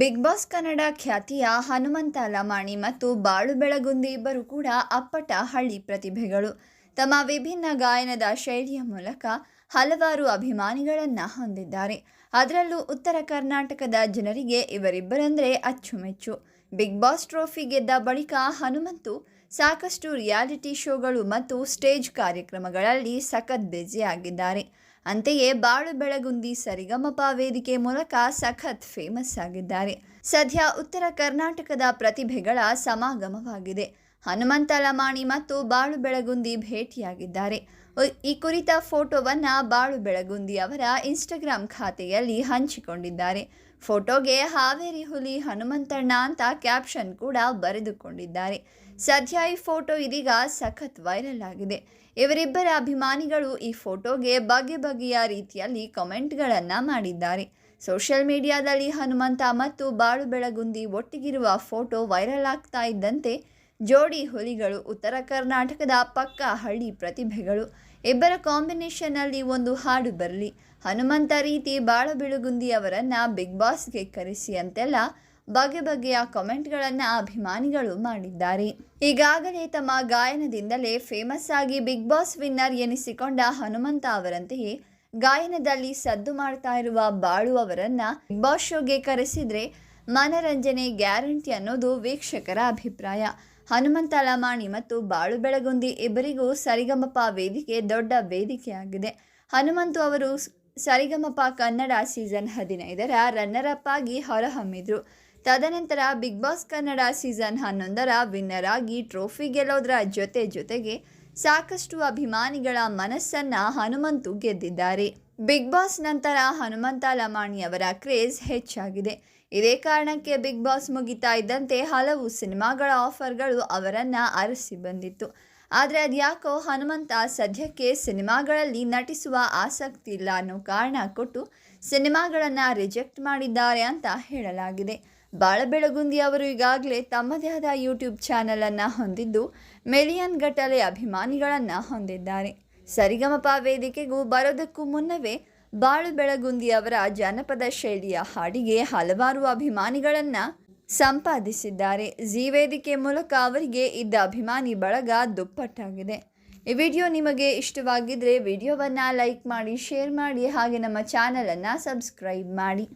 Big boss Kannada ಖ್ಯಾತಿಯ ಹನುಮಂತ ಲಮಾಣಿ ಮತ್ತು ಬಾಳು ಬೆಳಗುಂದಿ ಇಬ್ಬರು ಕೂಡ ಅಪ್ಪಟ ಹಳ್ಳಿ ಪ್ರತಿಭೆಗಳು. ತಮ್ಮ ವಿಭಿನ್ನ ಗಾಯನದ ಶೈಲಿಯ ಮೂಲಕ ಹಲವಾರು ಅಭಿಮಾನಿಗಳನ್ನು ಹೊಂದಿದ್ದಾರೆ. ಅದರಲ್ಲೂ ಉತ್ತರ ಕರ್ನಾಟಕದ ಜನರಿಗೆ ಇವರಿಬ್ಬರಂದ್ರೆ ಅಚ್ಚುಮೆಚ್ಚು. ಬಿಗ್ ಬಾಸ್ ಟ್ರೋಫಿ ಗೆದ್ದ ಬಳಿಕ ಹನುಮಂತು ಸಾಕಷ್ಟು ರಿಯಾಲಿಟಿ ಶೋಗಳು ಮತ್ತು ಸ್ಟೇಜ್ ಕಾರ್ಯಕ್ರಮಗಳಲ್ಲಿ ಸಖತ್ ಬ್ಯುಸಿಯಾಗಿದ್ದಾರೆ ಅಂತೆಯೇ ಬಾಳು ಬೆಳಗುಂದಿ ಸರಿಗಮಪ ವೇದಿಕೆ ಮೂಲಕ ಸಖತ್ ಫೇಮಸ್ ಆಗಿದ್ದಾರೆ. ಸದ್ಯ ಉತ್ತರ ಕರ್ನಾಟಕದ ಪ್ರತಿಭೆಗಳ ಸಮಾಗಮವಾಗಿದೆ. ಹನುಮಂತ ಲಮಾಣಿ ಮತ್ತು ಬಾಳು ಬೆಳಗುಂದಿ ಭೇಟಿಯಾಗಿದ್ದಾರೆ. ಈ ಕುರಿತ ಫೋಟೋವನ್ನ ಬಾಳು ಬೆಳಗುಂದಿ ಅವರ ಇನ್ಸ್ಟಾಗ್ರಾಂ ಖಾತೆಯಲ್ಲಿ ಹಂಚಿಕೊಂಡಿದ್ದಾರೆ. ಫೋಟೋಗೆ ಹಾವೇರಿ ಹುಲಿ ಹನುಮಂತಣ್ಣ ಅಂತ ಕ್ಯಾಪ್ಷನ್ ಕೂಡ ಬರೆದುಕೊಂಡಿದ್ದಾರೆ. ಸದ್ಯ ಈ ಫೋಟೋ ಇದೀಗ ಸಖತ್ ವೈರಲ್ ಆಗಿದೆ. ಇವರಿಬ್ಬರ ಅಭಿಮಾನಿಗಳು ಈ ಫೋಟೋಗೆ ಬಗೆ ಬಗೆಯ ರೀತಿಯಲ್ಲಿ ಕಮೆಂಟ್ಗಳನ್ನು ಮಾಡಿದ್ದಾರೆ. ಸೋಷಿಯಲ್ ಮೀಡಿಯಾದಲ್ಲಿ ಹನುಮಂತ ಮತ್ತು ಬಾಳು ಬೆಳಗುಂದಿ ಒಟ್ಟಿಗಿರುವ ಫೋಟೋ ವೈರಲ್ ಆಗ್ತಾ ಇದ್ದಂತೆ ಜೋಡಿ ಹುಲಿಗಳು, ಉತ್ತರ ಕರ್ನಾಟಕದ ಪಕ್ಕ ಹಳ್ಳಿ ಪ್ರತಿಭೆಗಳು. ಇಬ್ಬರ ಕಾಂಬಿನೇಷನ್ನಲ್ಲಿ ಒಂದು ಹಾಡು ಬರಲಿ. ಹನುಮಂತ ರೀತಿ ಬಾಳ ಬಿಳುಗುಂದಿ ಅವರನ್ನು ಬಿಗ್ ಬಾಸ್ಗೆ ಕರೆಸಿ ಅಂತೆಲ್ಲ ಬಗೆ ಬಗೆಯ ಕಾಮೆಂಟ್ಗಳನ್ನು ಅಭಿಮಾನಿಗಳು ಮಾಡಿದ್ದಾರೆ. ಈಗಾಗಲೇ ತಮ್ಮ ಗಾಯನದಿಂದಲೇ ಫೇಮಸ್ ಆಗಿ ಬಿಗ್ ಬಾಸ್ ವಿನ್ನರ್ ಎನಿಸಿಕೊಂಡ ಹನುಮಂತ ಅವರಂತೆಯೇ ಗಾಯನದಲ್ಲಿ ಸದ್ದು ಮಾಡ್ತಾ ಇರುವ ಬಾಳು ಅವರನ್ನು ಬಿಗ್ ಬಾಸ್ ಶೋಗೆ ಕರೆಸಿದ್ರೆ ಮನರಂಜನೆ ಗ್ಯಾರಂಟಿ ಅನ್ನೋದು ವೀಕ್ಷಕರ ಅಭಿಪ್ರಾಯ. ಹನುಮಂತ ಲಮಾಣಿ ಮತ್ತು ಬಾಳು ಬೆಳಗುಂದಿ ಇಬ್ಬರಿಗೂ ಸರಿಗಮಪ ವೇದಿಕೆ ದೊಡ್ಡ ವೇದಿಕೆಯಾಗಿದೆ. ಹನುಮಂತು ಅವರು ಸರಿಗಮಪ ಕನ್ನಡ ಸೀಸನ್ ಹದಿನೈದರ ರನ್ನರ್ ಅಪ್ ಆಗಿ ಹೊರಹೊಮ್ಮಿದ್ರು. ತದನಂತರ ಬಿಗ್ ಬಾಸ್ ಕನ್ನಡ ಸೀಸನ್ ಹನ್ನೊಂದರ ವಿನ್ನರ್ ಆಗಿ ಟ್ರೋಫಿ ಗೆಲ್ಲೋದ್ರ ಜೊತೆ ಜೊತೆಗೆ ಸಾಕಷ್ಟು ಅಭಿಮಾನಿಗಳ ಮನಸ್ಸನ್ನು ಹನುಮಂತು ಗೆದ್ದಿದ್ದಾರೆ. ಬಿಗ್ ಬಾಸ್ ನಂತರ ಹನುಮಂತ ಲಮಾಣಿ ಅವರ ಕ್ರೇಜ್ ಹೆಚ್ಚಾಗಿದೆ. ಇದೇ ಕಾರಣಕ್ಕೆ ಬಿಗ್ ಬಾಸ್ ಮುಗಿತಾ ಇದ್ದಂತೆ ಹಲವು ಸಿನಿಮಾಗಳ ಆಫರ್ಗಳು ಅವರನ್ನು ಅರಸಿ ಬಂದಿತ್ತು. ಆದರೆ ಅದ್ಯಾಕೋ ಹನುಮಂತ ಸದ್ಯಕ್ಕೆ ಸಿನಿಮಾಗಳಲ್ಲಿ ನಟಿಸುವ ಆಸಕ್ತಿ ಇಲ್ಲ ಅನ್ನೋ ಕಾರಣ ಕೊಟ್ಟು ಸಿನಿಮಾಗಳನ್ನು ರಿಜೆಕ್ಟ್ ಮಾಡಿದ್ದಾರೆ ಅಂತ ಹೇಳಲಾಗಿದೆ. ಬಾಳಬೆಳಗುಂದಿ ಅವರು ಈಗಾಗಲೇ ತಮ್ಮದೇ ಆದ ಯೂಟ್ಯೂಬ್ ಚಾನಲನ್ನು ಹೊಂದಿದ್ದು ಮಿಲಿಯನ್ ಗಟ್ಟಲೆ ಅಭಿಮಾನಿಗಳನ್ನು ಹೊಂದಿದ್ದಾರೆ. ಸರಿಗಮಪ ವೇದಿಕೆಗೂ ಬರೋದಕ್ಕೂ ಮುನ್ನವೇ ಬಾಳು ಬೆಳಗುಂದಿ ಅವರ ಜಾನಪದ ಶೈಲಿಯ ಹಾಡಿಗೆ ಹಲವಾರು ಅಭಿಮಾನಿಗಳನ್ನು ಸಂಪಾದಿಸಿದ್ದಾರೆ. ಜಿ ವೇದಿಕೆ ಮೂಲಕ ಅವರಿಗೆ ಇದ್ದ ಅಭಿಮಾನಿ ಬಳಗ ದುಪ್ಪಟ್ಟಾಗಿದೆ. ಈ ವಿಡಿಯೋ ನಿಮಗೆ ಇಷ್ಟವಾಗಿದ್ದರೆ ವಿಡಿಯೋವನ್ನು ಲೈಕ್ ಮಾಡಿ, ಶೇರ್ ಮಾಡಿ ಹಾಗೆ ನಮ್ಮ ಚಾನಲನ್ನು ಸಬ್ಸ್ಕ್ರೈಬ್ ಮಾಡಿ.